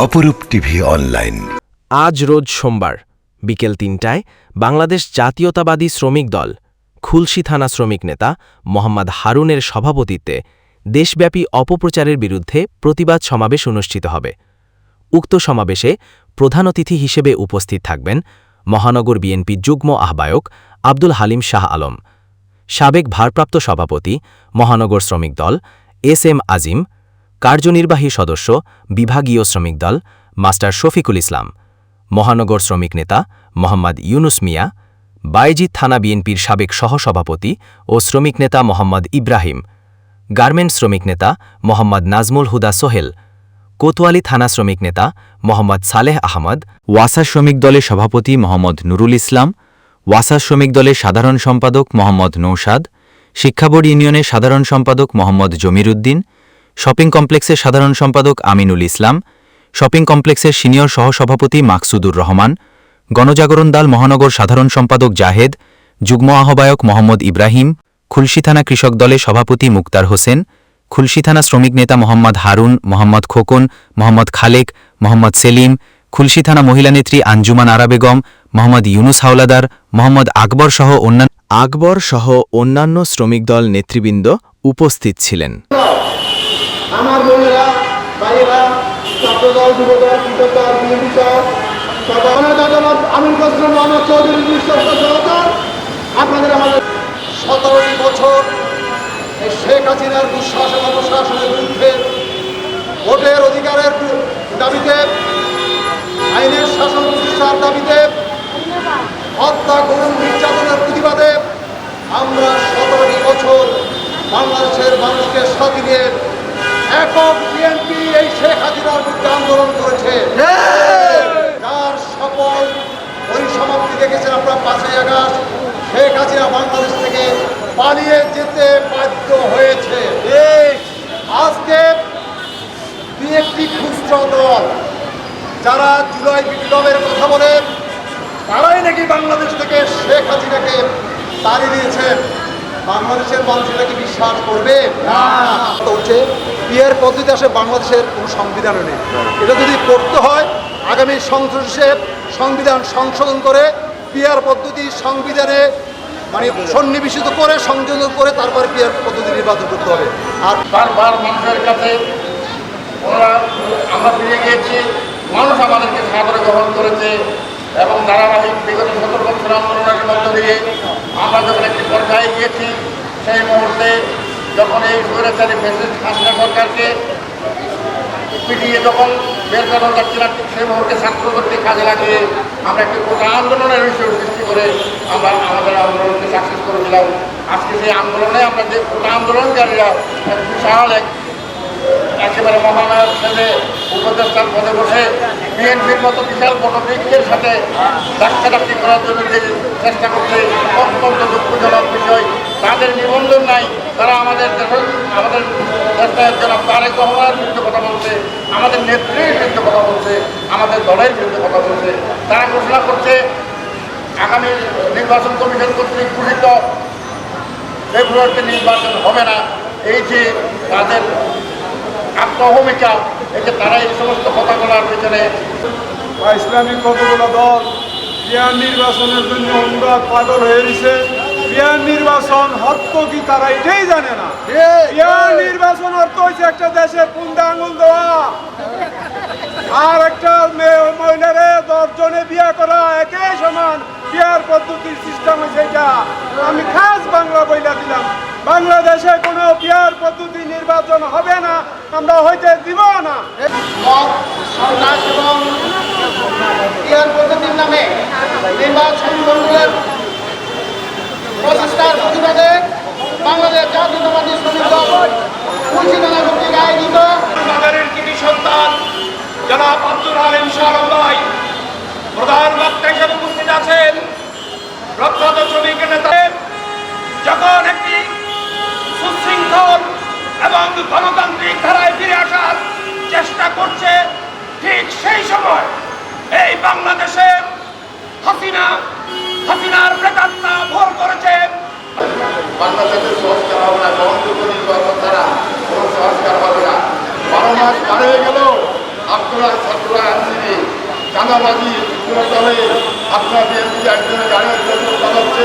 অপরূপ TV online. আজ রোজ সোমবার, বিকেল তিনটায় বাংলাদেশ জাতীয়তাবাদী শ্রমিক দল, খুলশি থানা শ্রমিক নেতা মোহাম্মদ হারুনের সভাপতিত্বে দেশব্যাপী অপপ্রচারের বিরুদ্ধে প্রতিবাদ সমাবেশ অনুষ্ঠিত হবে। উক্ত সমাবেশে প্রধান অতিথি হিসেবে উপস্থিত থাকবেন মহানগর বিএনপি যুগ্ম আহ্বায়ক আব্দুল হালিম শাহ আলম, সাবেক ভারপ্রাপ্ত সভাপতি মহানগর শ্রমিক দল এস এম আজিম কার্যনির্বাহী সদস্য, বিভাগীয় শ্রমিক দল, মাস্টার শফিকুল ইসলাম, মহানগর শ্রমিক নেতা মোহাম্মদ ইউনুস মিয়া বাইজিৎ থানা বিএনপির সাবেক সহসভাপতি ও শ্রমিক নেতা মোহাম্মদ ইব্রাহিম, গার্মেন্টস শ্রমিক নেতা মোহাম্মদ নাজমুল হুদা সোহেল, কোতোয়ালি থানা শ্রমিক নেতা মোহাম্মদ সালেহ আহমদ, ওয়াসা শ্রমিক দলের সভাপতি মোহাম্মদ নুরুল ইসলাম, ওয়াসা শ্রমিক দলের সাধারণ সম্পাদক মোহাম্মদ নৌসাদ শিক্ষাবোর্ড ইউনিয়নের সাধারণ সম্পাদক মোহাম্মদ জমির উদ্দিন শপিং কমপ্লেক্সের সাধারণ সম্পাদক আমিনুল ইসলাম, শপিং কমপ্লেক্সের সিনিয়র সহসভাপতি মাকসুদুর রহমান, গণজাগরণ দল মহানগর সাধারণ সম্পাদক জাহেদ, যুগ্ম আহ্বায়ক মোহাম্মদ ইব্রাহিম, খুলশি থানা কৃষক দলের সভাপতি মুক্তার হোসেন, খুলশি থানা শ্রমিক নেতা মোহাম্মদ হারুন, মোহাম্মদ খোকন, মোহাম্মদ খালেক, মোহাম্মদ সেলিম, খুলশি থানা মহিলা নেত্রী আঞ্জুমান আরা বেগম মোহাম্মদ ইউনুস হাওলাদার, মোহাম্মদ আকবর সহ অন্যান্য আকবর সহ অন্যান্য শ্রমিক দল নেতৃবৃন্দ উপস্থিত ছিলেন। আমার বোনেরা, ভাইয়েরা, ছাত্রদল, যুবদল কৃতদল বিএনপি সহ চৌধুরী আমাদের বছর শেখ বিরুদ্ধে ভোটের অধিকারের আইনের শাসন নির্যাতনের প্রতিবাদে আমরা সতেরোটি বছর বাংলাদেশের মানুষকে সাথে নিয়ে একক বিএনপি এই শেখ হাসিনার বিরুদ্ধে আন্দোলন করেছে। যার সফল পরিসমাপ্তি দেখেছেন আপনার পাঁচই আগস্ট। শেখ হাসিনা বাংলাদেশ থেকে পালিয়ে যেতে বাধ্য হয়েছে। আজকে একটি খুচরো দল যারা জুলাই বিপ্লবের কথা বলে তারাই নাকি বাংলাদেশ থেকে শেখ হাসিনাকে তাড়িয়ে দিয়েছেন। বাংলাদেশের মানুষ এটাকে বিশ্বাস করবে? না। হচ্ছে বিয়ের পদ্ধতি আসে বাংলাদেশের কোনো সংবিধানও নেই। এটা যদি করতে হয়, আগামী সংসদে সংবিধান সংশোধন করে পিয়ার পদ্ধতি সংবিধানে মানে সন্নিবেশিত করে, সংযোজন করে তারপরে পিয়ার পদ্ধতি নির্বাচন করতে হবে। আর বারবার মানুষের কাছে ওরা আমরা ফিরে গিয়েছি, মানুষ আমাদেরকে সাদরে গ্রহণ করেছে এবং ধারাবাহিক বিগত সতেরো বছর আন্দোলনের মধ্য দিয়ে আমরা যখন একটি পর্যায়ে গিয়েছি, সেই মুহূর্তে যখন এই স্বৈরাচারী ফেসিস্ট আসলে সরকারকে পিটিয়ে যখন বের করানো যাচ্ছিল ঠিক সেই মুহূর্তে ছাত্রদেরকে কাজে লাগিয়ে আমরা একটি গোটা আন্দোলনের বিষয় সৃষ্টি করে আমরা আমাদের আন্দোলনকে সাকসেস করে দিলাম। আজকে সেই আন্দোলনে আমরা যে গোটা আন্দোলনকারীরা, এক বিশাল এক একেবারে মহানায়ক ছেলে উপদেষ্টার পদে বসে বিএনপির মতো বিশাল গণবিজ্ঞের সাথে ডাক্তারাক্তি করার জন্য যে চেষ্টা করছে, অত্যন্ত দুঃখজনক বিষয়। তাদের নিবন্ধন নাই। তারা আমাদের দেশের আমাদের দেশের জন্য তারেক রহমানের বিরুদ্ধে কথা বলছে, আমাদের নেত্রীর বিরুদ্ধে কথা বলছে, আমাদের দলের বিরুদ্ধে কথা বলছে। তারা ঘোষণা করছে, আগামী নির্বাচন কমিশন কর্তৃক ঘোষিত, ফেব্রুয়ারিতে নির্বাচন হবে না। এই যে তাদের এই যে তারা এই সমস্ত কথা বলার পেছনে বা ইসলামিক কতগুলো দল বিহার নির্বাচনের জন্য আমরা পাগল হয়ে গেছে। বিহার নির্বাচন হত্য কি তারা এটাই জানে না। বিহার নির্বাচন অর্থ হয়েছে একটা দেশের পুন্দা আঙুল দেওয়া। আর একটা মেয়ে মহিলারে দশজনে বিয়ে করা একই সমান বিয়ার পদ্ধতির সিস্টেম হয়েছে এটা। আমি খাস বাংলা বইলা দিলাম। বাংলাদেশে কোনো বিয়ার পদ্ধতি নির্বাচন হবে না। আমরা হইতে দিব না। এবং ইয়ার পদ্ধতির নামে নির্বাচন মন্ডলের প্রচেষ্টার প্রতিবাদে বাংলাদেশ জাতীয়তাবাদী শ্রমিক দল মুন্সিদানা কর্তৃক আয়োজিত বাজারের কৃতি সন্তান জনাব আব্দুল আলিম শাহ ভাই প্রধান বক্তা হিসেবে উপস্থিত আছেন। প্রখ্যাত শ্রমিক নেতা যখন একটি সুশৃঙ্খল এবং গণতান্ত্রিক ফিরে আসার চেষ্টা করছে ঠিক সেই সময় এই বাংলাদেশে হাসিনা, হাসিনার প্রেতাত্মা ভোর করেছে। বাংলাদেশের সংস্কার হবে না গ্রহণযোগ্য নির্বাচন ছাড়া কোনো সংস্কার হবে না। বারো মাস পার হয়ে গেল আপনারা ছাত্র চাঁদাবাজি করে চলে আপনার বিএনপি একজনের গাড়ি চালাচ্ছে